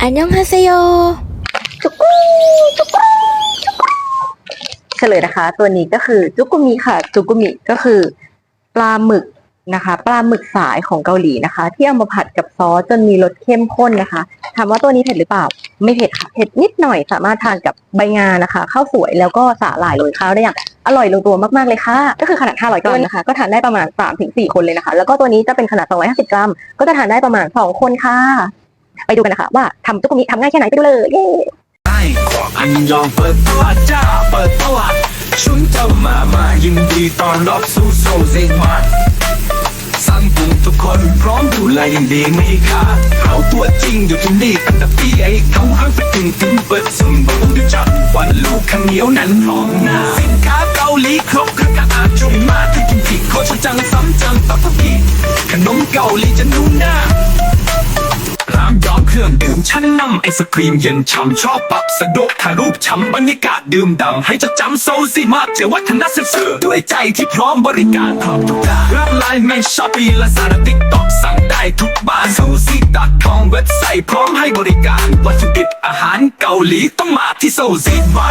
อันยองฮาเซโยจุกุจุกุจุกุเฉลยนะคะ ตัวนี้ก็คือจุกุมิค่ะ จุกุมิก็คือ ปลาหมึกนะคะ ปลาหมึกสายของเกาหลีนะคะ ที่เอามาผัดกับซอสจนมีรสเข้มข้นนะคะถามว่าตัวนี้เผ็ดหรือเปล่า ไม่เผ็ดค่ะเผ็ดนิดหน่อยสามารถทานกับใบงานะคะข้าวสวยแล้วก็สาหร่ายโรยข้าวได้อย่างอร่อยลงตัวมากๆเลยค่ะ ก็คือขนาด 500 กรัมนะคะ ก็ทานได้ประมาณ 3-4 คนเลยนะคะ แล้วก็ตัวนี้จะเป็นขนาด 250 กรัม ก็จะทานได้ประมาณ 2 คนค่ะ ไปดูกันนะคะ ว่าทำจุกุมิทำง่ายแค่ไหนไปดูเลยเย้อันยองเปิดตัวจ้าเปิดตลาดชุนเจ้ามามายินดีตอนรับสู่โซเซมาสั่งปรุงทุกคนพร้อมดูแลยังดีไม่ขาดเขาตัวจริงอยู่ที่นี่ตั้งแต่ปีไอ้เขาห้างไปถึงถึงเปิดสมบูรณ์ด้วยจัดวันลูกข้าวเหนียวนั้นพร้อมหน้าสินค้าเกาหลีครบเครื่องกระอาจงมาที่กินผิดโคชจังซ้ำจังตับพีขนมเกาหลีจะนุ่มหน้า รื่องดื่มชั้นนำไอศครีมเย็นช่ำชอบปับสะดวกถ่ายรูปช้ำบรรยากาศดื่มดำให้จดจำโซซีมาเจอวัฒนศิลป์ด้วยใจที่พร้อมบริการครบทุกด้านรับไลน์แมนช้อปปี้และสารติ๊กต็อกสั่งได้ทุกบ้านโซซีดักทองเว็บไซต์พร้อมให้บริการวัตถุดิบอาหารเกาหลีต้องมาที่โซซีมา